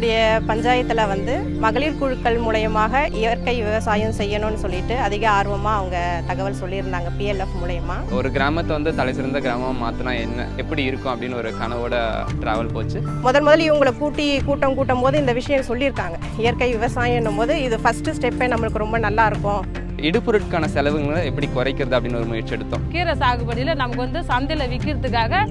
எங்களுடைய பஞ்சாயத்தில் வந்து மகளிர் குழுக்கள் மூலயமாக இயற்கை விவசாயம் செய்யணும்னு சொல்லிட்டு அதிக ஆர்வமாக அவங்க தகவல் சொல்லியிருந்தாங்க பிஎல்எஃப் மூலயமா. ஒரு கிராமத்தை வந்து தலை சிறந்த கிராமமாக மாற்றினா என்ன எப்படி இருக்கும் அப்படின்னு ஒரு கனவோட ட்ராவல் போச்சு. முதல் முதல்ல இவங்களை கூட்டி கூட்டம் கூட்டும் போது இந்த விஷயம் சொல்லியிருக்காங்க. இயற்கை விவசாயம்னும் போது இது ஃபஸ்ட்டு ஸ்டெப்பே நம்மளுக்கு ரொம்ப நல்லா இருக்கும். இடுபொருட்கான செலவுங்களை எப்படி குறைக்கிறது அப்படின்னு ஒரு முயற்சி எடுத்தோம். கீரை சாகுபடியில் நமக்கு வந்து சந்தையில் விற்கிறதுக்காக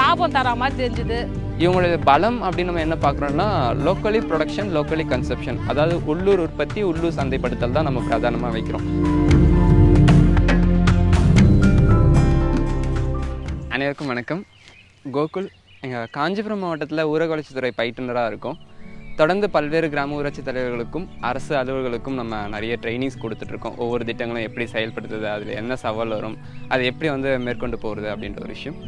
லாபம் தர மாதிரி தெரிஞ்சுது. இவங்களுடைய பலம் அப்படின்னு நம்ம என்ன பார்க்குறோம்னா லோக்கலி ப்ரொடக்ஷன் லோக்கலி கன்செப்ஷன் அதாவது உள்ளூர் உற்பத்தி உள்ளூர் சந்தைப்படுத்தல் தான் நம்ம பிரதானமாக வைக்கிறோம். அனைவருக்கும் வணக்கம். கோகுல் எங்கள் காஞ்சிபுரம் மாவட்டத்தில் ஊரக வளர்ச்சித்துறை பயிற்றுனராக இருக்கும். தொடர்ந்து பல்வேறு கிராம ஊராட்சி தலைவர்களுக்கும் அரசு அலுவலர்களுக்கும் நம்ம நிறைய ட்ரைனிங்ஸ் கொடுத்துட்ருக்கோம். ஒவ்வொரு திட்டங்களும் எப்படி செயல்படுத்துது அதில் என்ன சவால் வரும் அது எப்படி வந்து மேற்கொண்டு போகிறது அப்படின்ற ஒரு விஷயம்.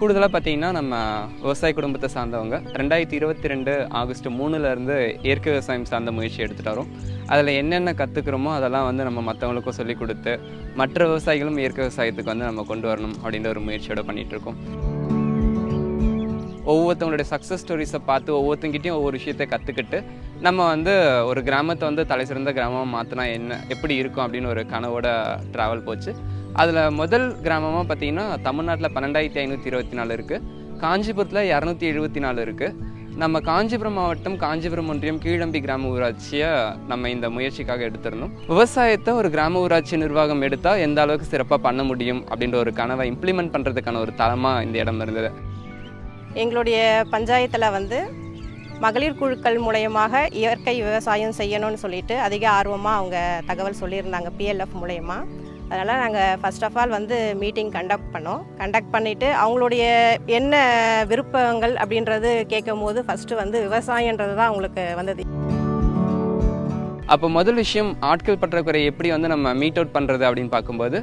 கூடுதலாக பார்த்தீங்கன்னா நம்ம விவசாய குடும்பத்தை சார்ந்தவங்க. ரெண்டாயிரத்தி இருபத்தி ரெண்டு ஆகஸ்ட் மூணுலேருந்து இயற்கை விவசாயம் சார்ந்த முயற்சி எடுத்துகிட்டு வரோம். அதில் என்னென்ன கற்றுக்குறோமோ அதெல்லாம் வந்து நம்ம மற்றவங்களுக்கும் சொல்லிக் கொடுத்து மற்ற விவசாயிகளும் இயற்கை விவசாயத்துக்கு வந்து நம்ம கொண்டு வரணும் அப்படின்ற ஒரு முயற்சியோடு பண்ணிகிட்ருக்கோம் இருக்கோம். ஒவ்வொருத்தவங்களுடைய சக்ஸஸ் ஸ்டோரிஸை பார்த்து ஒவ்வொருத்தங்கிட்டையும் ஒவ்வொரு விஷயத்தை கற்றுக்கிட்டு நம்ம வந்து ஒரு கிராமத்தை வந்து தலை சிறந்த கிராமமாக மாற்றினா என்ன எப்படி இருக்கும் அப்படின்னு ஒரு கனவோட ட்ராவல் போச்சு. அதில் முதல் கிராமமாக பார்த்தீங்கன்னா தமிழ்நாட்டில் பன்னெண்டாயிரத்தி ஐநூற்றி இருபத்தி நாலு இருக்குது காஞ்சிபுரத்தில் இரநூத்தி எழுபத்தி நாலு இருக்குது நம்ம காஞ்சிபுரம் மாவட்டம் காஞ்சிபுரம் ஒன்றியம் கீழம்பி கிராம ஊராட்சியை நம்ம இந்த முயற்சிக்காக எடுத்துடணும். விவசாயத்தை ஒரு கிராம ஊராட்சி நிர்வாகம் எடுத்தால் எந்த அளவுக்கு சிறப்பாக பண்ண முடியும் அப்படின்ற ஒரு கனவை இம்ப்ளிமெண்ட் பண்ணுறதுக்கான ஒரு தளமாக இந்த இடம் இருந்தது. எங்களுடைய பஞ்சாயத்தில் வந்து மகளிர் குழுக்கள் மூலயமாக இயற்கை விவசாயம் செய்யணும்னு சொல்லிட்டு அதிக ஆர்வமாக அவங்க தகவல் சொல்லியிருந்தாங்க பிஎல்எஃப் மூலயமா. அதனால் நாங்கள் ஃபர்ஸ்ட் ஆஃப் ஆல் வந்து மீட்டிங் கண்டக்ட் பண்ணோம். கண்டக்ட் பண்ணிவிட்டு அவங்களுடைய என்ன விருப்பங்கள் அப்படின்றது கேட்கும் போது ஃபஸ்ட்டு வந்து விவசாயன்றது தான் அவங்களுக்கு வந்தது. அப்போ முதல் விஷயம் ஆட்கள் பற்றாக்குறை எப்படி வந்து நம்ம மீட் அவுட் பண்ணுறது அப்படின்னு பார்க்கும்போது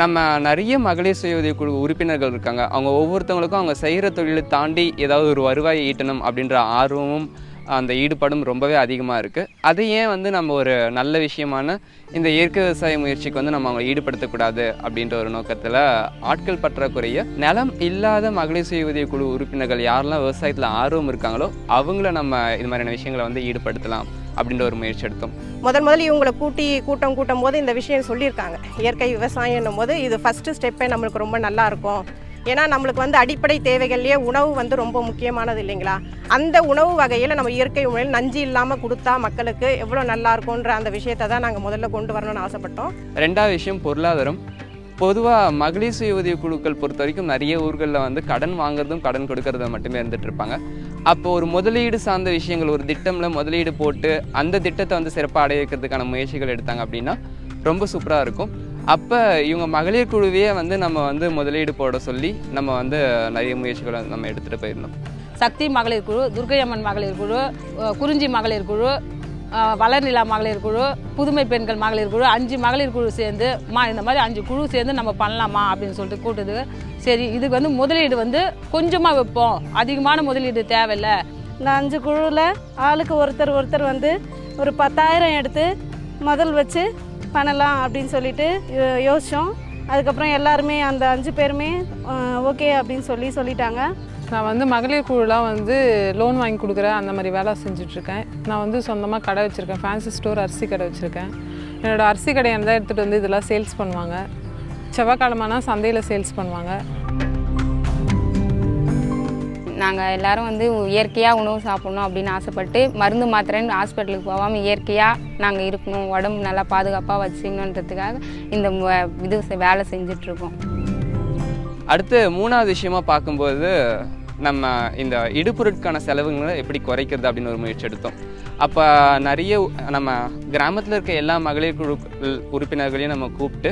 நம்ம நிறைய மகளிர் சுய உதவி குழு உறுப்பினர்கள் இருக்காங்க. அவங்க ஒவ்வொருத்தவங்களுக்கும் அவங்க செய்கிற தொழிலை தாண்டி ஏதாவது ஒரு வருவாயை ஈட்டணும் அப்படின்ற ஆர்வமும் அந்த ஈடுபாடும் ரொம்பவே அதிகமாக இருக்குது அது ஏன் வந்து நம்ம ஒரு நல்ல விஷயமான இந்த இயற்கை விவசாய முயற்சிக்கு வந்து நம்ம அவங்களை ஈடுபடுத்தக்கூடாது அப்படின்ற ஒரு நோக்கத்தில் ஆட்கள் பற்றாக்குறைய நிலம் இல்லாத மகளிர் சுய உதவி குழு உறுப்பினர்கள் யாரெல்லாம் விவசாயத்தில் ஆர்வம் இருக்காங்களோ அவங்கள நம்ம இது மாதிரியான விஷயங்களை வந்து ஈடுபடுத்தலாம் அப்படின்ற ஒரு முயற்சி எடுத்தோம். முதல் முதல்ல இவங்களை கூட்டி கூட்டம் கூட்டும் போது இந்த விஷயம் சொல்லியிருக்காங்க. இயற்கை விவசாயம்னும் போது இது ஃபஸ்ட்டு ஸ்டெப்பே நம்மளுக்கு ரொம்ப நல்லா இருக்கும். ஏன்னா நம்மளுக்கு வந்து அடிப்படை தேவைகள்லேயே உணவு வந்து ரொம்ப முக்கியமானது இல்லைங்களா? அந்த உணவு வகையில் நம்ம இயற்கை முறையில் நஞ்சு இல்லாமல் கொடுத்தா மக்களுக்கு எவ்வளோ நல்லா இருக்கும்ன்ற அந்த விஷயத்தை தான் நாங்கள் முதல்ல கொண்டு வரணும்னு ஆசைப்பட்டோம். ரெண்டாவது விஷயம் பொருளாதாரம். பொதுவாக மகளிர் சுய உதவி குழுக்கள் பொறுத்த வரைக்கும் நிறைய ஊர்களில் வந்து கடன் வாங்குறதும் கடன் கொடுக்கறத மட்டுமே இருந்துட்டு இருப்பாங்க. அப்போ ஒரு முதலீடு சார்ந்த விஷயங்கள் ஒரு திட்டம்ல முதலீடு போட்டு அந்த திட்டத்தை வந்து சிறப்பாக அடைய வைக்கிறதுக்கான முயற்சிகள் எடுத்தாங்க அப்படின்னா ரொம்ப சூப்பராக இருக்கும். அப்போ இவங்க மகளிர் குழுவையே வந்து நம்ம வந்து முதலீடு போட சொல்லி நம்ம வந்து நிறைய முயற்சிகளை நம்ம எடுத்துகிட்டு போயிருந்தோம். சக்தி மகளிர் குழு துர்க்கையம்மன் மகளிர் குழு குறிஞ்சி மகளிர் குழு வளர்நிலா மகளிர் குழு புதுமை பெண்கள் மகளிர் குழு அஞ்சு மகளிர் குழு சேர்ந்து மா இந்த மாதிரி அஞ்சு குழு சேர்ந்து நம்ம பண்ணலாமா? அப்படின்னு சொல்லிட்டு கூட்டுது. சரி இதுக்கு வந்து முதலீடு வந்து கொஞ்சமாக வைப்போம். அதிகமான முதலீடு தேவையில்ல. இந்த அஞ்சு குழுவில் ஆளுக்கு ஒருத்தர் ஒருத்தர் வந்து ஒரு பத்தாயிரம் எடுத்து முதல் வச்சு பண்ணலாம் அப்படின்னு சொல்லிட்டு யோசித்தோம் அதுக்கப்புறம் எல்லாருமே அந்த அஞ்சு பேருமே ஓகே அப்படின்னு சொல்லி சொல்லிட்டாங்க. நான் வந்து மகளிர் குழுலாம் வந்து லோன் வாங்கி கொடுக்குற அந்த மாதிரி வேலை செஞ்சுட்ருக்கேன். நான் வந்து சொந்தமாக கடை வச்சுருக்கேன் ஃபேன்சி ஸ்டோர் அரிசி கடை வச்சுருக்கேன். என்னோடய அரிசி கடையை தான் எடுத்துகிட்டு வந்து இதெல்லாம் சேல்ஸ் பண்ணுவாங்க. செவ்வாய்க்கிழமைனா சந்தையில் சேல்ஸ் பண்ணுவாங்க. நாங்கள் எல்லாரும் வந்து இயற்கையாக உணவு சாப்பிட்ணும் அப்படின்னு ஆசைப்பட்டு மருந்து மாத்திரைன்னு ஹாஸ்பிட்டலுக்கு போகாமல் இயற்கையாக நாங்கள் இருக்கணும் உடம்பு நல்லா பாதுகாப்பாக வச்சுக்கணுன்றதுக்காக இந்த இது வேலை செஞ்சிட்ருக்கோம். அடுத்து மூணாவது விஷயமா பார்க்கும்போது நம்ம இந்த இடுபொருட்கான செலவுகளை எப்படி குறைக்கிறது அப்படின்னு ஒரு முயற்சி எடுத்தோம். அப்போ நிறைய நம்ம கிராமத்தில் இருக்க எல்லா மகளிர் குழு உறுப்பினர்களையும் நம்ம கூப்பிட்டு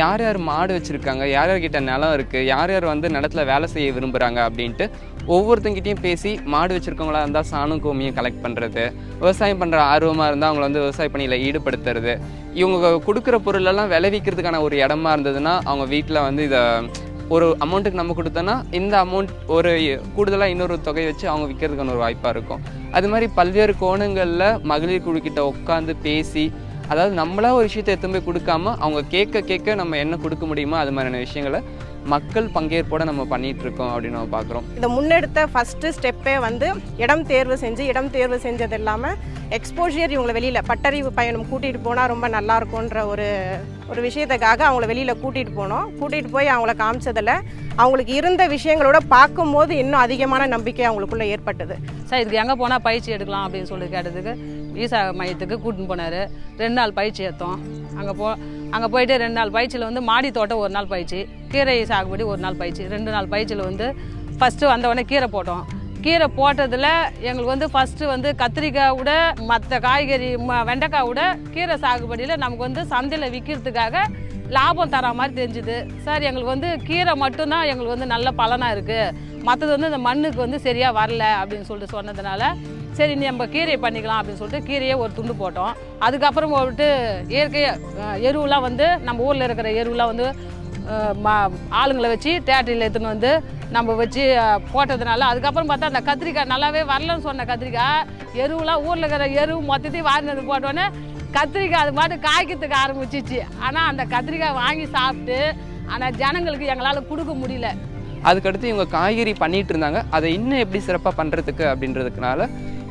யார் யார் மாடு வச்சுருக்காங்க யார் யார்கிட்ட நிலம் இருக்குது யார் யார் வந்து நிலத்துல வேலை செய்ய விரும்புகிறாங்க அப்படின்ட்டு ஒவ்வொருத்தங்கிட்டையும் பேசி மாடு வச்சுருக்கவங்களா இருந்தால் சாணம் கோமியம் கலெக்ட் பண்ணுறது விவசாயம் பண்ணுற ஆர்வமாக இருந்தால் அவங்கள வந்து விவசாய பணியில் ஈடுபடுத்துறது. இவங்க கொடுக்குற பொருளெல்லாம் விளைவிக்கிறதுக்கான ஒரு இடமா இருந்ததுன்னா அவங்க வீட்டில் வந்து இதை ஒரு அமௌண்ட்டுக்கு நம்ம கொடுத்தோன்னா இந்த அமௌண்ட் ஒரு கூடுதலாக இன்னொரு தொகை வச்சு அவங்க விற்கிறதுக்கான ஒரு வாய்ப்பாக இருக்கும். அது மாதிரி பல்வேறு கோணங்களில் மகளிர் குழுக்கிட்ட உட்காந்து பேசி அதாவது நம்மளா ஒரு விஷயத்தை எடுத்துன்னு போய் கொடுக்காம அவங்க கேட்க கேட்க நம்ம என்ன கொடுக்க முடியுமோ அது மாதிரியான விஷயங்களை மக்கள் பங்கேற்போட நம்ம பண்ணிட்டு இருக்கோம் அப்படின்னு நம்ம பார்க்குறோம். இந்த முன்னெடுத்த ஃபஸ்ட்டு ஸ்டெப்பே வந்து இடம் தேர்வு செஞ்சு இடம் தேர்வு செஞ்சது இல்லாமல் எக்ஸ்போஷியர் இவங்களை வெளியில் பட்டறிவு பயணம் கூட்டிகிட்டு போனால் ரொம்ப நல்லா இருக்கும்ன்ற ஒரு ஒரு விஷயத்துக்காக அவங்கள வெளியில் கூட்டிகிட்டு போனோம். கூட்டிகிட்டு போய் அவங்கள காமிச்சதில் அவங்களுக்கு இருந்த விஷயங்களோட பார்க்கும்போது இன்னும் அதிகமான நம்பிக்கை அவங்களுக்குள்ள ஏற்பட்டது. சார் இதுக்கு எங்கே போனால் பயிற்சி எடுக்கலாம் அப்படின்னு சொல்லி கேட்டதுக்கு ஈசா மையத்துக்கு கூட்டின்னு போனார். ரெண்டு நாள் பயிற்சி ஏற்றோம் அங்கே போ அங்கே போயிட்டு ரெண்டு நாள் பயிற்சியில் வந்து மாடி தோட்டம் ஒரு நாள் பயிற்சி கீரை சாகுபடி ஒரு நாள் பயிற்சி ரெண்டு நாள் பயிற்சியில் வந்து ஃபஸ்ட்டு வந்தவொடனே கீரை போட்டோம். கீரை போட்டதில் எங்களுக்கு வந்து ஃபஸ்ட்டு வந்து கத்திரிக்காய் விட மற்ற காய்கறி ம வெண்டைக்காய் விட கீரை சாகுபடியில் நமக்கு வந்து சந்தையில் விற்கிறதுக்காக லாபம் தர மாதிரி தெரிஞ்சுது. சார் எங்களுக்கு வந்து கீரை மட்டும்தான் எங்களுக்கு வந்து நல்ல பலனாக இருக்குது மற்றது வந்து இந்த மண்ணுக்கு வந்து சரியாக வரல அப்படின்னு சொல்லிட்டு சொன்னதுனால சரி நீ நம்ம கீரையை பண்ணிக்கலாம் அப்படின்னு சொல்லிட்டு கீரையே ஒரு துண்டு போட்டோம். அதுக்கப்புறம் போட்டு இயற்கை எருவெலாம் எருவுலாம் வந்து நம்ம ஊரில் இருக்கிற எருவெலாம் வந்து ஆளுங்களை வச்சு தேட்டரியில் எடுத்துன்னு வந்து நம்ம வச்சு போட்டதுனால அதுக்கப்புறம் பார்த்தா அந்த கத்திரிக்காய் நல்லாவே வரலன்னு சொன்ன கத்திரிக்காய். எருவெலாம் ஊரில் இருக்கிற எருவு மொத்தத்தையும் வாங்கினது போட்டோன்னே கத்திரிக்காய் அது பாட்டு காய்க்கிறதுக்கு ஆரம்பிச்சிச்சு. ஆனால் அந்த கத்திரிக்காய் வாங்கி சாப்பிட்டு ஆனால் ஜனங்களுக்கு எங்களால் கொடுக்க முடியல. அதுக்கடுத்து இவங்க காய்கறி பண்ணிகிட்டு இருந்தாங்க. அதை இன்னும் எப்படி சிறப்பாக பண்ணுறதுக்கு அப்படின்றதுக்குனால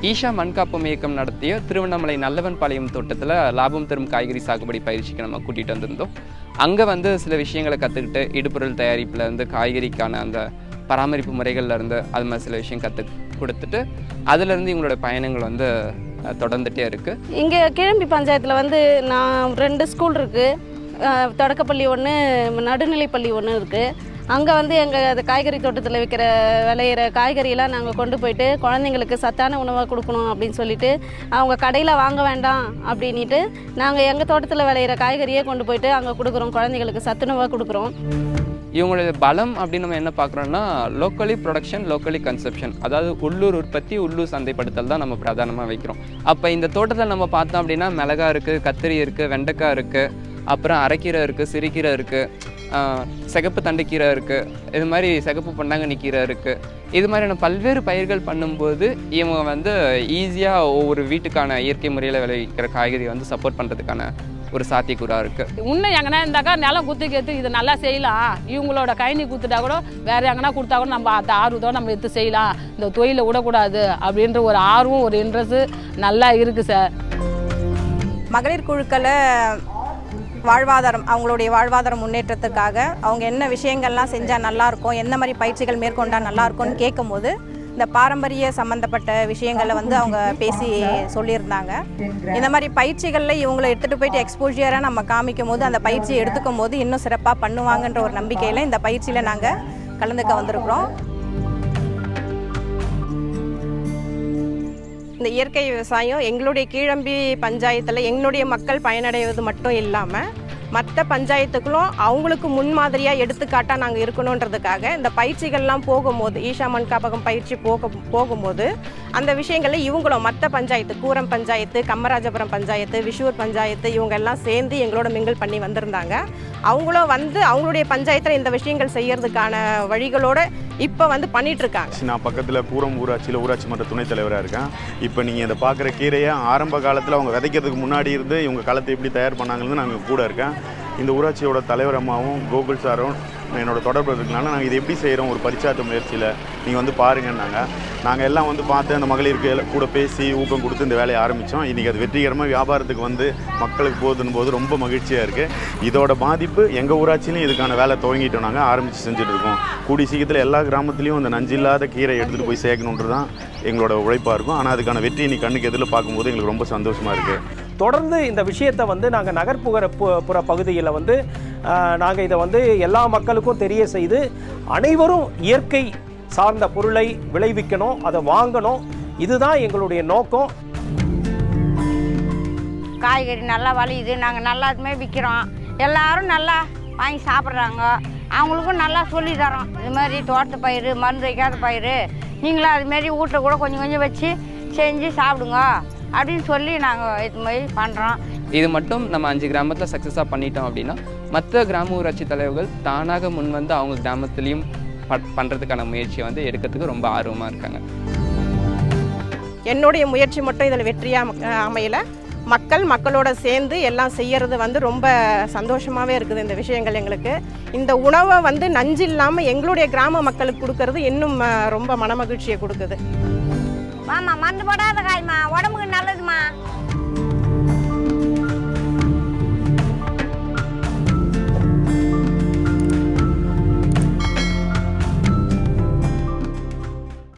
ஈஷா மண்காப்பம் இயக்கம் நடத்திய திருவண்ணாமலை நல்லவன் பாளையம் தோட்டத்தில் லாபம் தரும் காய்கறி சாகுபடி பயிற்சிக்கு நம்ம கூட்டிகிட்டு வந்திருந்தோம். அங்கே வந்து சில விஷயங்களை கற்றுக்கிட்டு இடுபொருள் தயாரிப்பில் இருந்து காய்கறிக்கான அந்த பராமரிப்பு முறைகள்ல இருந்து அது மாதிரி சில விஷயம் கற்று கொடுத்துட்டு அதுலேருந்து இவங்களோட பயணங்கள் வந்து தொடர்ந்துகிட்டே தொடர்ந்துட்டே இருக்குது இங்கே கிழம்பி பஞ்சாயத்தில் வந்து நான் ரெண்டு ஸ்கூல் இருக்குது தொடக்கப்பள்ளி ஒன்று நடுநிலைப்பள்ளி ஒன்று இருக்குது அங்கே வந்து எங்கள் அது காய்கறி தோட்டத்தில் விற்கிற விளையிற காய்கறியெல்லாம் நாங்கள் கொண்டு போயிட்டு குழந்தைங்களுக்கு சத்தான உணவாக கொடுக்கணும் அப்படின்னு சொல்லிட்டு அவங்க கடையில் வாங்க வேண்டாம் அப்படின்ட்டு நாங்கள் எங்கள் தோட்டத்தில் விளையிற காய்கறியே கொண்டு போயிட்டு அங்கே கொடுக்குறோம். குழந்தைங்களுக்கு சத்துணவாக கொடுக்குறோம். இவங்களோட பலம் அப்படின்னு நம்ம என்ன பார்க்குறோன்னா லோக்கலி ப்ரொடக்ஷன் லோக்கலி கன்செப்ஷன் அதாவது உள்ளூர் உற்பத்தி உள்ளூர் சந்தைப்படுத்தல் தான் நம்ம பிரதானமாக வைக்கிறோம். அப்போ இந்த தோட்டத்தில் நம்ம பார்த்தோம் அப்படின்னா மிளகா இருக்குது கத்திரி இருக்குது வெண்டைக்காய் இருக்குது அப்புறம் அரைக்கீரை இருக்குது சிறுகீரை இருக்குது சிகப்பு தண்டுக்கீரை இருக்குது இது மாதிரி சிகப்பு பொன்னாங்கண்ணி கீரை இருக்குது இது மாதிரியான பல்வேறு பயிர்கள் பண்ணும்போது இவங்க வந்து ஈஸியாக ஒவ்வொரு வீட்டுக்கான இயற்கை முறையில் விளைவிக்கிற காய்கறி வந்து சப்போர்ட் பண்ணுறதுக்கான ஒரு சாத்தியக்கூறாக இருக்குது இன்னும் எங்கன்னா இருந்தாக்கா நிலம் குத்தி கேத்து இது நல்லா செய்யலாம். இவங்களோட கைனி குத்துட்டா கூட வேற எங்கன்னா கொடுத்தா கூட நம்ம அந்த ஆர்வத்தோட நம்ம எடுத்து செய்யலாம். இந்த தொழிலை விடக்கூடாது அப்படின்ற ஒரு ஆர்வம் ஒரு இன்ட்ரெஸ்ட் நல்லா இருக்குது சார் மகளிர் குழுக்களை வாழ்வாதாரம் அவங்களுடைய வாழ்வாதார முன்னேற்றத்துக்காக அவங்க என்ன விஷயங்கள்லாம் செஞ்சால் நல்லாயிருக்கும் எந்த மாதிரி பயிற்சிகள் மேற்கொண்டால் நல்லாயிருக்கும்னு கேட்கும்போது இந்த பாரம்பரிய சம்மந்தப்பட்ட விஷயங்களை வந்து அவங்க பேசி சொல்லியிருந்தாங்க. இந்த மாதிரி பயிற்சிகளில் இவங்களை எடுத்துகிட்டு போயிட்டு எக்ஸ்போஜியராக நம்ம காமிக்கும் போது அந்த பயிற்சியை எடுத்துக்கும் போது இன்னும் சிறப்பாக பண்ணுவாங்கன்ற ஒரு நம்பிக்கையில் இந்த பயிற்சியில் நாங்கள் கலந்துக்க வந்திருக்கிறோம். இந்த இயற்கை விவசாயம் எங்களுடைய கீழம்பி பஞ்சாயத்தில் எங்களுடைய மக்கள் பயனடைவது மட்டும் இல்லாமல் மற்ற பஞ்சாயத்துக்களும் அவங்களுக்கு முன்மாதிரியாக எடுத்துக்காட்டாக நாங்கள் இருக்கணுன்றதுக்காக இந்த பயிற்சிகள்லாம் போகும்போது ஈஷா மண் காப்பகம் பயிற்சி போக போகும்போது அந்த விஷயங்களில் இவங்களும் மற்ற பஞ்சாயத்து கூரம் பஞ்சாயத்து கம்மராஜபுரம் பஞ்சாயத்து விஷூர் பஞ்சாயத்து இவங்க எல்லாம் சேர்ந்து எங்களோட மிங்கிள் பண்ணி வந்திருந்தாங்க. அவங்களும் வந்து அவங்களுடைய பஞ்சாயத்தில் இந்த விஷயங்கள் செய்யறதுக்கான வழிகளோடு இப்போ வந்து பண்ணிட்டு இருக்காங்க நான் பக்கத்தில் பூரம் ஊராட்சியில் ஊராட்சி மன்ற துணைத் தலைவராக இருக்கேன். இப்போ நீங்கள் இதை பார்க்குற கீரையை ஆரம்ப காலத்தில் அவங்க விதைக்கிறதுக்கு முன்னாடி இருந்து இவங்க காலத்தை எப்படி தயார் பண்ணாங்கன்னு நாங்கள் கூட இருக்கேன். இந்த ஊராட்சியோட தலைவர் அம்மாவும் கோகுல் சாரும் என்னோட தொடர்பு இருக்கனால நாங்கள் இதை எப்படி செய்கிறோம் ஒரு பரிச்சார்த்த முயற்சியில் நீங்கள் வந்து பாருங்கன்னாங்க. நாங்கள் எல்லாம் வந்து பார்த்து அந்த மகளிருக்கு எல்லாம் கூட பேசி ஊக்கம் கொடுத்து இந்த வேலையை ஆரம்பித்தோம் இன்றைக்கி அது வெற்றிகரமாக வியாபாரத்துக்கு வந்து மக்களுக்கு போகுதுன்னு போது ரொம்ப மகிழ்ச்சியாக இருக்குது இதோட பாதிப்பு எங்கள் ஊராட்சியிலையும் இதுக்கான வேலை துவங்கிட்டோம் நாங்கள் ஆரம்பித்து செஞ்சுட்டு இருக்கோம். கூடி சீக்கிரத்தில் எல்லா கிராமத்துலேயும் அந்த நஞ்சில்லாத கீரை எடுத்துகிட்டு போய் சேர்க்கணுன்றது தான் எங்களோட உழைப்பாக இருக்கும். ஆனால் அதுக்கான வெற்றி இன்னைக்கு கண்ணுக்கு எதிரில் பார்க்கும்போது எங்களுக்கு ரொம்ப சந்தோஷமாக இருக்குது தொடர்ந்து இந்த விஷயத்தை வந்து நாங்கள் நகர்ப்புற பு- புற பகுதியில் வந்து நாங்கள் இதை வந்து எல்லா மக்களுக்கும் தெரிய செய்து அனைவரும் இயற்கை சார்ந்த பொருளை விளைவிக்கணும் அதை வாங்கணும். இதுதான் எங்களுடைய நோக்கம். காய்கறி நல்லா வலியுது நாங்கள் நல்லாதுமே விற்கிறோம் எல்லாரும் நல்லா வாங்கி சாப்பிட்றாங்க. அவங்களுக்கும் நல்லா சொல்லி தரோம். இது மாதிரி தோட்ட பயிர் மருந்து வைக்காத பயிர் நீங்களும் அதுமாரி வீட்டில் கூட கொஞ்சம் கொஞ்சம் வச்சு செஞ்சு சாப்பிடுங்க. அப்படின்னு சொல்லி நாங்கள் இது மாதிரி பண்ணுறோம் இது மட்டும் நம்ம அஞ்சு கிராமத்தில் சக்ஸஸாக பண்ணிட்டோம் அப்படின்னா மற்ற கிராம ஊராட்சி தலைவர்கள் தானாக முன் வந்து அவங்க கிராமத்துலேயும் ப- பண்றதுக்கான முயற்சியை வந்து எடுக்கிறதுக்கு ரொம்ப ஆர்வமாக இருக்காங்க. என்னுடைய முயற்சி மட்டும் இதில் வெற்றியாக அமையல. மக்கள் மக்களோட சேர்ந்து எல்லாம் செய்யறது வந்து ரொம்ப சந்தோஷமாகவே இருக்குது இந்த விஷயங்கள் எங்களுக்கு. இந்த உணவை வந்து நஞ்சு இல்லாமல் எங்களுடைய கிராம மக்களுக்கு கொடுக்கறது இன்னும் ரொம்ப மனமகிழ்ச்சியை கொடுக்குது. வாமா மருந்து போடாத காய்மா. உடம்புக்கு நல்லதுமா.